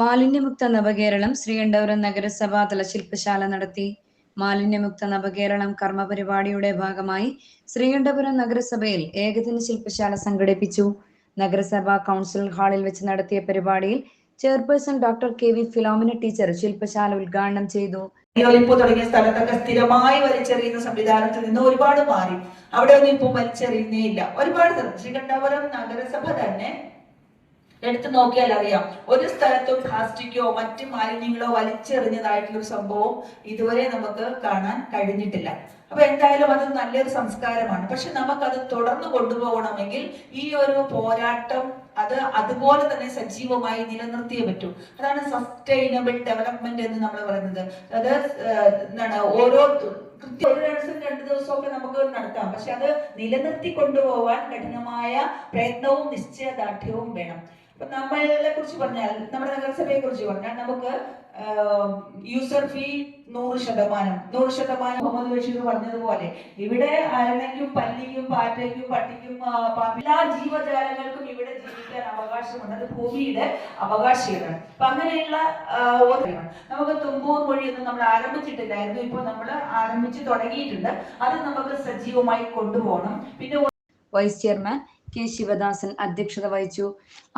മാലിന്യമുക്ത നവകേരളം ശ്രീകണ്ഠപുരം നഗരസഭാ തല ശില്പശാല നടത്തി. മാലിന്യമുക്ത നവകേരളം കർമ്മ പരിപാടിയുടെ ഭാഗമായി ശ്രീകണ്ഠപുരം നഗരസഭയിൽ ഏകദിന ശില്പശാല സംഘടിപ്പിച്ചു. നഗരസഭാ കൗൺസിൽ ഹാളിൽ വെച്ച് നടത്തിയ പരിപാടിയിൽ chairperson doctor K V Philomina teacher ശില്പശാല ഉദ്ഘാടനം ചെയ്തു. ഒലിമ്പോ തുടങ്ങിയ സ്ഥലത്തൊക്കെ സ്ഥിരമായി വലിച്ചെറിയുന്ന സംവിധാനത്തിൽ നിന്ന് ഒരുപാട് മാറി. അവിടെ ഒന്നും ഇപ്പൊ വലിച്ചെറിയുന്നേ ഇല്ല. ഒരുപാട് ശ്രീകണ്ഠപുരം നഗരസഭ തന്നെ എടുത്തു നോക്കിയാൽ അറിയാം. ഒരു സ്ഥലത്തും പ്ലാസ്റ്റിക്കോ മറ്റു മാലിന്യങ്ങളോ വലിച്ചെറിഞ്ഞതായിട്ടുള്ള ഒരു സംഭവം ഇതുവരെ നമുക്ക് കാണാൻ കഴിഞ്ഞിട്ടില്ല. അപ്പൊ എന്തായാലും അത് നല്ലൊരു സംസ്കാരമാണ്. പക്ഷെ നമുക്കത് തുടർന്ന് കൊണ്ടുപോകണമെങ്കിൽ ഈ ഒരു പോരാട്ടം അത് അതുപോലെ തന്നെ സജീവമായി നിലനിർത്തിയേ പറ്റൂ. അതാണ് സസ്റ്റൈനബിൾ ഡെവലപ്മെന്റ് എന്ന് നമ്മൾ പറയുന്നത്. അത് എന്താണ് ഓരോ കൃത്യ ഒരു ദിവസം രണ്ട് ദിവസമൊക്കെ നമുക്ക് നടത്താം. പക്ഷെ അത് നിലനിർത്തി കൊണ്ടുപോകാൻ കഠിനമായ പ്രയത്നവും നിശ്ചയദാർഢ്യവും വേണം. അപ്പൊ നമ്മളെ കുറിച്ച് പറഞ്ഞാൽ നമ്മുടെ നഗരസഭയെ കുറിച്ച് പറഞ്ഞാൽ നമുക്ക് യൂസർ ഫീ നൂറ് ശതമാനം. നൂറ് ശതമാനം മുഹമ്മദ് ബഷീർ പറഞ്ഞതുപോലെ ഇവിടെ അരണയ്ക്കും പല്ലിക്കും പാറ്റയ്ക്കും പട്ടിക്കും എല്ലാ ജീവജാലങ്ങൾക്കും ഇവിടെ ജീവിക്കാൻ അവകാശമുണ്ട്. അത് ഭൂമിയുടെ അവകാശികളാണ്. അപ്പൊ അങ്ങനെയുള്ള നമുക്ക് തുമ്പൂർ മൊഴിയൊന്നും നമ്മൾ ആരംഭിച്ചിട്ടില്ലായിരുന്നു. ഇപ്പൊ നമ്മൾ ആരംഭിച്ചു തുടങ്ങിയിട്ടുണ്ട്. അത് നമുക്ക് സജീവമായി കൊണ്ടുപോകണം. പിന്നെ വൈസ് ചെയർമാൻ കെ ശിവദാസൻ അധ്യക്ഷത വഹിച്ചു.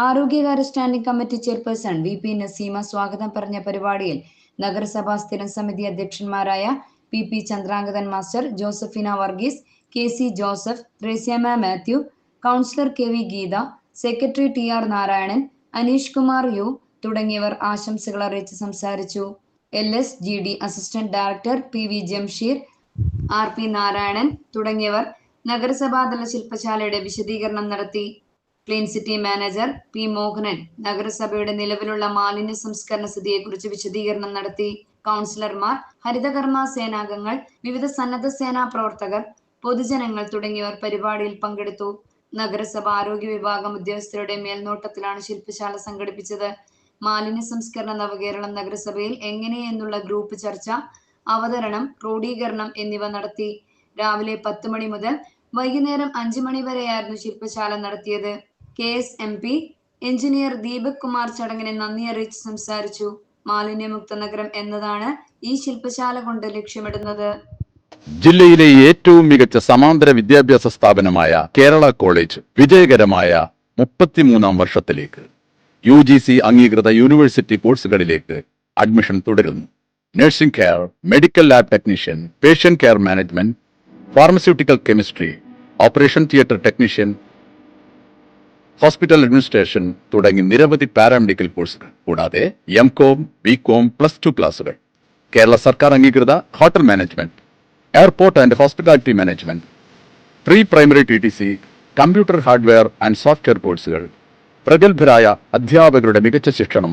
ആരോഗ്യകാര്യ standing committee chairperson V P Naseema സ്വാഗതം പറഞ്ഞ പരിപാടിയിൽ നഗരസഭാ സ്ഥിരം സമിതി അധ്യക്ഷന്മാരായ P P Chandrangathan master Josephina Varghese K C Joseph Thresiamma Mathew councillor K V Geetha secretary T R Narayanan Aneesh Kumar U തുടങ്ങിയവർ ആശംസകൾ അറിയിച്ച് സംസാരിച്ചു. L S G D assistant director P V Jamsheer R P Narayanan തുടങ്ങിയവർ നഗരസഭാതല ശില്പശാലയുടെ വിശദീകരണം നടത്തി clean city manager P Mohanan. നഗരസഭയുടെ നിലവിലുള്ള മാലിന്യ സംസ്കരണ സ്ഥിതിയെക്കുറിച്ച് വിശദീകരണം നടത്തി കൗൺസിലർമാർ ഹരിതകർമ്മ സേനാംഗങ്ങൾ വിവിധ സന്നദ്ധ സേനാ പ്രവർത്തകർ പൊതുജനങ്ങൾ തുടങ്ങിയവർ പരിപാടിയിൽ പങ്കെടുത്തു. നഗരസഭ ആരോഗ്യ വിഭാഗം ഉദ്യോഗസ്ഥരുടെ മേൽനോട്ടത്തിലാണ് ശില്പശാല സംഘടിപ്പിച്ചത്. മാലിന്യ സംസ്കരണ നവകേരളം നഗരസഭയിൽ എങ്ങനെയെന്നുള്ള ഗ്രൂപ്പ് ചർച്ച അവതരണം ക്രോഡീകരണം എന്നിവ നടത്തി. രാവിലെ പത്ത് മണി മുതൽ വൈകുന്നേരം അഞ്ചു മണി വരെയായിരുന്നു ശില്പശാല നടത്തിയത്. K S M P engineer Deepak Kumar ചടങ്ങിനെ നന്ദി അറിയിച്ച് സംസാരിച്ചു. മാലിന്യമുക്ത നഗരം എന്നതാണ് ഈ ശില്പശാല കൊണ്ട് ലക്ഷ്യമിടുന്നത്. ജില്ലയിലെ ഏറ്റവും മികച്ച സമാന്തര വിദ്യാഭ്യാസ സ്ഥാപനമായ കേരള കോളേജ് വിജയകരമായ മുപ്പത്തിമൂന്നാം വർഷത്തിലേക്ക് യു ജി സി അംഗീകൃത യൂണിവേഴ്സിറ്റി കോഴ്സുകളിലേക്ക് അഡ്മിഷൻ തുടരുന്നു. Nursing care medical lab technician patient care management pharmaceutical chemistry operation theatre technician hospital administration തുടങ്ങി നിരവധി പാരാമെഡിക്കൽ കോഴ്സുകൾ കൂടാതെ M com B com plus two ക്ലാസുകൾ കേരള സർക്കാർ അംഗീകൃത hotel management airport and hospitality management pre primary T T C computer hardware and software കോഴ്സുകൾ പ്രഗത്ഭരായ അധ്യാപകരുടെ മികച്ച ശിക്ഷണം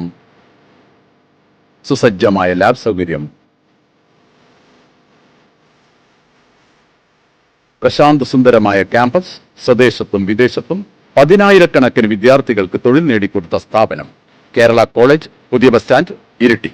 സുസജ്ജമായ ലാബ് സൗകര്യം പ്രശാന്ത സുന്ദരമായ ക്യാമ്പസ് സ്വദേശത്തും വിദേശത്തും പതിനായിരക്കണക്കിന് വിദ്യാർത്ഥികൾക്ക് തൊഴിൽ നേടിക്കൊടുത്ത സ്ഥാപനം. കേരള കോളേജ് പുതിയ ബസ് സ്റ്റാൻഡ് ഇരിട്ടി.